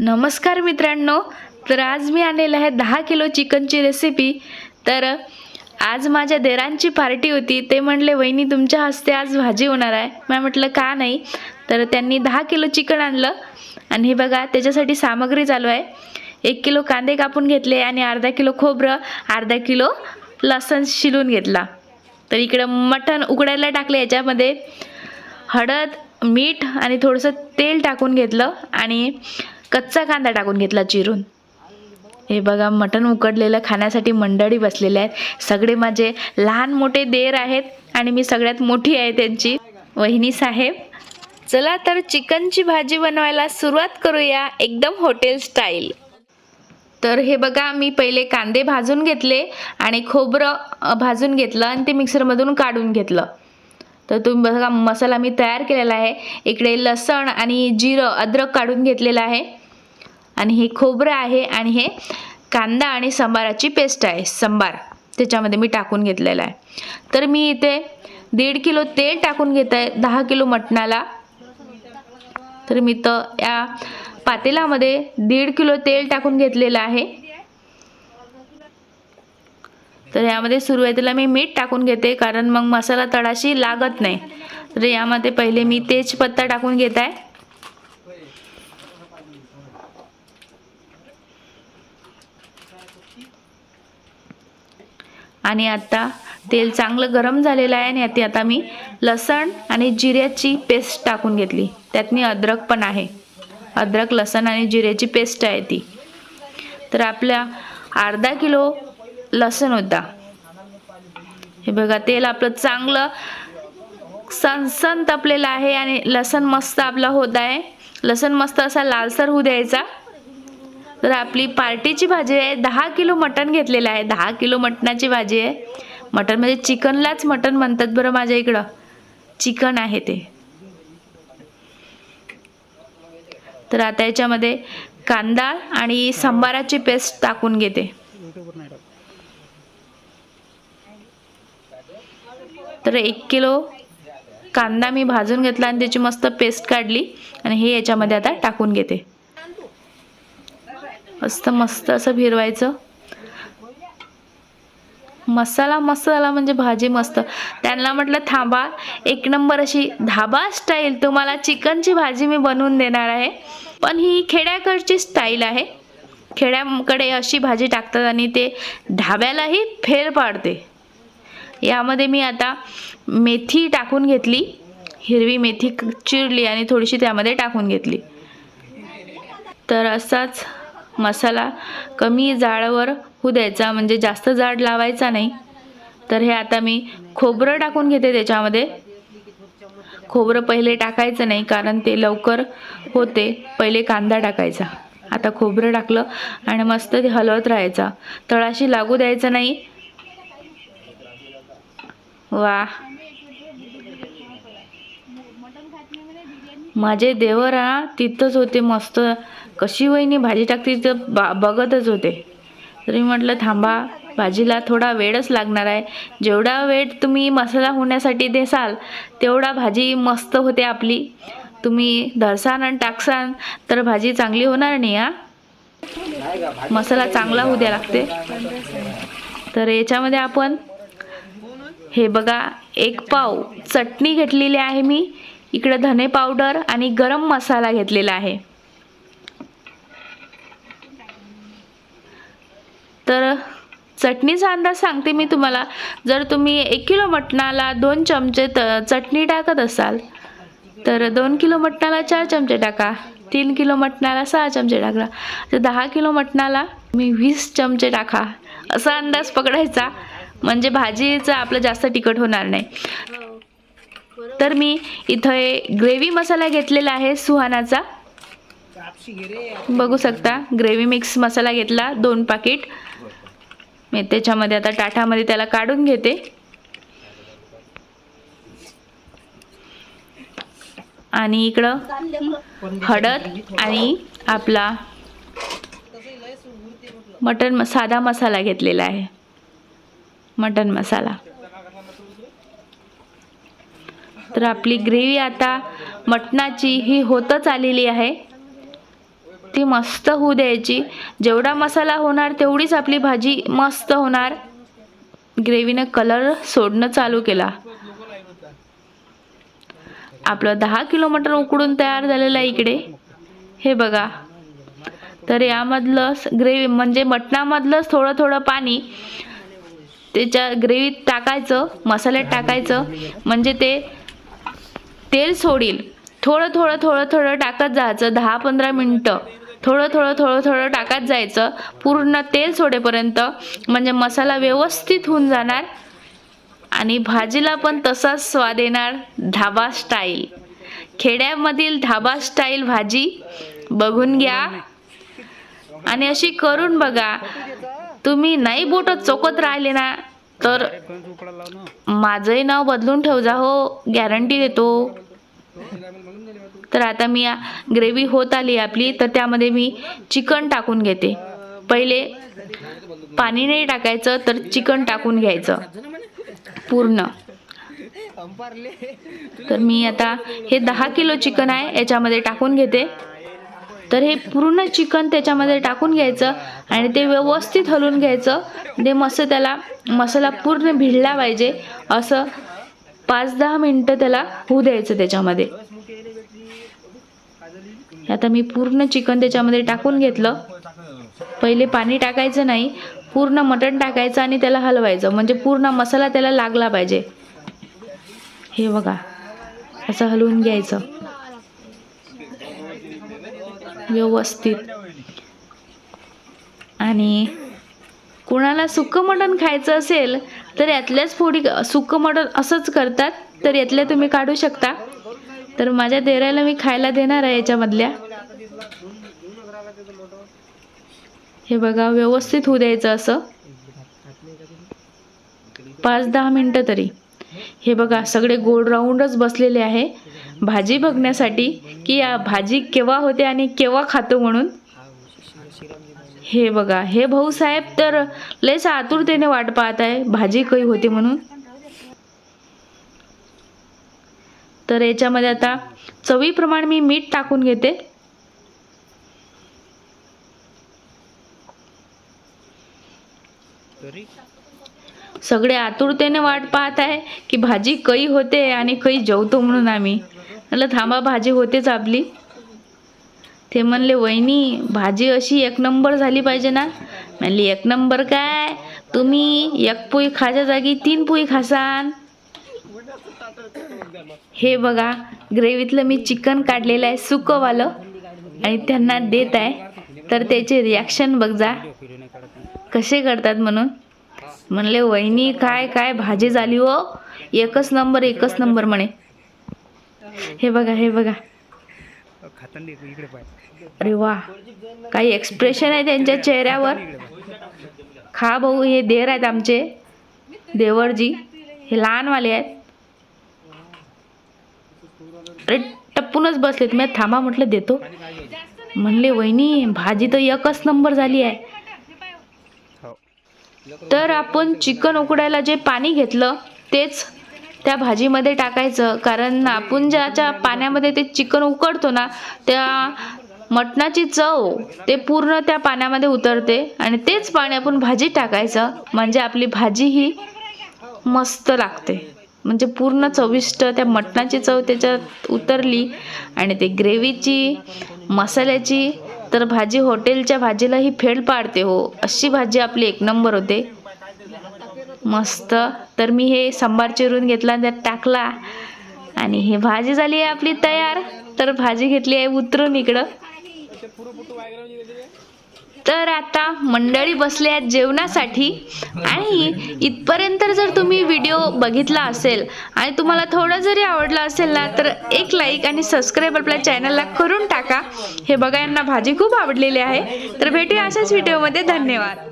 नमस्कार मित्रांनो. तर आज मी आणलेलं आहे दहा किलो चिकनची रेसिपी तर आज माझ्या देरांची पार्टी होती. ते म्हणले वहिनी तुमच्या हस्ते आज भाजी होणार आहे. मी म्हटलं का नाही? तर त्यांनी दहा किलो चिकन आणलं. आणि हे बघा त्याच्यासाठी सामग्री चालू आहे. एक किलो कांदे कापून घेतले आणि अर्धा किलो खोबरं अर्धा किलो लसण शिलून घेतला. तर इकडं मटण उकडायला टाकलं याच्यामध्ये. हळद मीठ आणि थोडंसं तेल टाकून घेतलं. आणि कच्चा कांदा टाकून घेतला चिरून. हे बघा मटण उकडलेलं खाण्यासाठी मंडळी बसलेले आहेत. सगळे माझे लहान मोठे देर आहेत आणि मी सगळ्यात मोठी आहे त्यांची. वहिनी साहेब चला तर चिकनची भाजी बनवायला सुरुवात करूया एकदम हॉटेल स्टाईल तर हे बघा मी पहिले कांदे भाजून घेतले आणि खोबरं भाजून घेतलं आणि ते मिक्सरमधून काढून घेतलं. तर तुम्ही बघा मसाला मी तयार केलेला आहे. इकडे लसण आणि जिरं अद्रक काढून घेतलेलं आहे. आणि हे खोबरं आहे आणि हे कांदा आणि संबाराची पेस्ट आहे संबार. त्याच्यामध्ये मी टाकून घेतलेला आहे. तर मी इथे दीड किलो तेल टाकून घेत आहे दहा किलो मटणाला. तर मी तर या पातेलामध्ये दीड किलो तेल टाकून घेतलेलं आहे. तर यामध्ये सुरुवातीला मी मीठ टाकून घेते कारण मग मसाला तळाशी लागत नाही. तर यामध्ये पहिले मी तेजपत्ता टाकून घेत आहे. आणि आता तेल चांगलं गरम झालेलं आहे आणि यात आता मी लसण आणि जिऱ्याची पेस्ट टाकून घेतली. त्यात मी अद्रक पण आहे. अद्रक लसण आणि जिऱ्याची पेस्ट आहे ती. तर आपल्या अर्धा किलो लसण होता. हे बघा तेल आपलं चांगलं सनसन तपलेलं आहे आणि लसण मस्त आपला होत आहे. लसण मस्त असा लालसर होऊ द्यायचा. तर आपली पार्टीची भाजी आहे. दहा किलो मटण घेतलेलं आहे. दहा किलो मटणाची भाजी आहे. मटण म्हणजे चिकनलाच मटण म्हणतात बरं माझ्या इकडं. चिकन आहे ते. तर आता याच्यामध्ये कांदा आणि सांबाराची पेस्ट टाकून घेते. तर एक किलो कांदा मी भाजून घेतला आणि त्याची मस्त पेस्ट काढली आणि हे याच्यामध्ये आता टाकून घेते. मस्त मस्त असं फिरवायचं. मसाला मस्त झाला म्हणजे भाजी मस्त. त्यांना म्हटलं थांबा एक नंबर अशी धाबा स्टाईल तुम्हाला चिकनची भाजी मी बनवून देणार आहे. पण ही खेड्याकडची स्टाईल आहे. खेड्याकडे अशी भाजी टाकतात आणि ते ढाब्यालाही फेर पाडते. यामध्ये मी आता मेथी टाकून घेतली. हिरवी मेथी क- चिरली आणि थोडीशी त्यामध्ये टाकून घेतली. तर असाच मसाला कमी जाळावर होऊ द्यायचा म्हणजे जास्त जाड लावायचा नाही. तर हे आता मी खोबरं टाकून घेते त्याच्यामध्ये. खोबरं पहिले टाकायचं नाही कारण ते लवकर होते. पहिले कांदा टाकायचा. आता खोबरं टाकलं आणि मस्त ते हलवत राहायचा. तळाशी लागू द्यायचं नाही. वा. माझे देवर हा तिथंच होते मस्त. कशी वहिनी भाजी टाकते तर बा बघतच होते. तरी म्हटलं थांबा भाजीला थोडा वेळच लागणार आहे. जेवढा वेळ तुम्ही मसाला होण्यासाठी देसाल तेवढा भाजी मस्त होते आपली. तुम्ही धरसान आणि टाकसान तर भाजी चांगली होणार नाही हा? मसाला चांगला होऊ द्या लागते. तर याच्यामध्ये आपण हे बघा एक पाव चटणी घेतलेली आहे मी. इकडं धने पावडर आणि गरम मसाला घेतलेला आहे. तर चटणीचा अंदाज सांगते मी तुम्हाला. जर तुम्ही एक किलो मटणाला दोन चमचे त चटणी टाकत असाल तर दोन किलो मटणाला चार चमचे टाका. तीन किलो मटणाला सहा चमचे टाका. तर दहा किलो मटणाला मी वीस चमचे टाका. असा अंदाज पकडायचा. म्हणजे भाजीचं आपलं जास्त तिखट होणार नाही. तर मी इथं ग्रेव्ही मसाला घेतलेला आहे सुहानाचा. बघू शकता ग्रेव्ही मिक्स मसाला घेतला दोन पाकिट. मी त्याच्यामध्ये आता टाठामध्ये त्याला काढून घेते. आणि इकडं हळद आणि आपला मटन साधा मसाला घेतलेला आहे. मटन मसाला. तर आपली ग्रेव्ही आता मटणाची ही होतच आलेली आहे. ती मस्त होऊ द्यायची. जेवढा मसाला होणार तेवढीच आपली भाजी मस्त होणार. ग्रेव्हीनं कलर सोडणं चालू केला. आपलं दहा किलोमीटर उकडून तयार झालेलं आहे इकडे. हे बघा. तर यामधलं ग्रेव्ही म्हणजे मटणामधलंच थोडं थोडं पाणी त्याच्या ग्रेव्हीत टाकायचं मसाल्यात टाकायचं. म्हणजे ते तेल सोडील. थोडं थोडं थोडं थोडं टाकत जायचं दहा पंधरा मिनटं. थोडं थोडं थोडं थोडं टाकत जायचं. पूर्ण तेल सोडेपर्यंत म्हणजे मसाला व्यवस्थित होऊन जाणार आणि भाजीला पण तसाच स्वाद येणार ढाबा स्टाईल खेड्यामधील ढाबा स्टाईल भाजी बघून घ्या. आणि अशी करून बघा. तुम्ही नाही बोट चोकत राहिले ना तर माझंही नाव बदलून ठेव जा हो. गॅरंटी देतो. तर आता मी ग्रेव्ही होत आली आपली तर त्यामध्ये मी चिकन टाकून घेते. पहिले पाणी नाही टाकायचं तर चिकन टाकून घ्यायचं. पूर्ण. तर मी आता हे दहा किलो चिकन आहे याच्यामध्ये टाकून घेते. तर हे पूर्ण चिकन त्याच्यामध्ये टाकून घ्यायचं आणि ते व्यवस्थित हलवून घ्यायचं. ते मस्त त्याला मसाला पूर्ण भिडला पाहिजे. असं पाच दहा मिनटं त्याला होऊ द्यायचं त्याच्यामध्ये. आता मी पूर्ण चिकन त्याच्यामध्ये टाकून घेतलं. पहिले पाणी टाकायचं नाही पूर्ण मटण टाकायचं आणि त्याला हलवायचं. म्हणजे पूर्ण मसाला त्याला लागला पाहिजे. हे बघा असं हलवून घ्यायचं. व्यवस्थित. आणि कुणाला सुक्कं मटण खायचं असेल तर यातल्याच फोडी सुकं मटण असंच करतात. तर यातल्या तुम्ही काढू शकता. तर माझ्या देरायला मी खायला देणार आहे याच्यामधल्या. हे बघा व्यवस्थित होऊ द्यायचं असं. पाच दहा मिनटं तरी. हे बघा सगळे गोल राऊंडच बसलेले आहे. भाजी बघण्यासाठी की या भाजी केव्हा होते आणि केव्हा खातो म्हणून. हे बघा हे भाऊसाहेब तर लयच आतुरतेने वाट पाहत आहे भाजी काही होते म्हणून. तर याच्यामध्ये आता चवीप्रमाणे मी मीठ टाकून घेते. सगळे आतुरतेने वाट पाहत आहे की भाजी कई होते आणि कई जेवतो म्हणून आम्ही. म्हटलं थांबा भाजी होतेच आपली. ते म्हणले वहिनी भाजी अशी एक नंबर झाली पाहिजे ना. म्हणली एक नंबर काय? तुम्ही एक पोळी खाच्या जागी तीन पोळी खासान. हे बघा ग्रेव्हीतलं मी चिकन काढलेलं आहे सुकंवालं. आणि त्यांना देत आहे. तर त्याचे रिॲक्शन बघ जा कसे करतात म्हणून? म्हणले वहिनी काय काय? भाजी झाली हो. एकच नंबर एकच नंबर म्हणे. हे बघा हे बघा. अरे वा. काही एक्सप्रेशन आहे त्यांच्या चेहऱ्यावर? खा भाऊ हे देर आहेत आमचे. देवरजी हे लहानवाले आहेत. लपूनच बसलेत. मी थांबा म्हटलं देतो. म्हणले वहिनी भाजी तर एकच नंबर झाली आहे. तर आपण चिकन उकडायला जे पाणी घेतलं तेच त्या भाजीमध्ये टाकायचं. कारण आपण ज्याच्या पाण्यामध्ये ते चिकन उकडतो ना त्या मटणाची चव ते पूर्ण त्या पाण्यामध्ये उतरते. आणि तेच पाणी आपण भाजीत टाकायचं. म्हणजे आपली भाजी ही मस्त लागते. म्हणजे पूर्ण चविष्ट त्या मटणाची चव त्याच्यात उतरली आणि ते ग्रेव्हीची मसाल्याची तर भाजी हॉटेलच्या भाजीला ही फेड पाडते हो. अशी भाजी आपली एक नंबर होते. मस्त. तर मी हे सांबार चिरून घेतला आणि त्यात टाकला. आणि हे भाजी झाली आहे आपली तयार. तर भाजी घेतली आहे उतरून इकडं. तर आता मंडळी बसले आहेत जेवणासाठी आणि इथपर्यंत जर तुम्ही व्हिडिओ बघितला असेल आणि तुम्हाला थोडं जरी आवडलं असेल ना तर एक लाईक आणि सबस्क्राईब आपल्या चॅनलला करून टाका. हे बघा यांना भाजी खूप आवडलेली आहे. तर भेटूया अशाच व्हिडिओमध्ये धन्यवाद.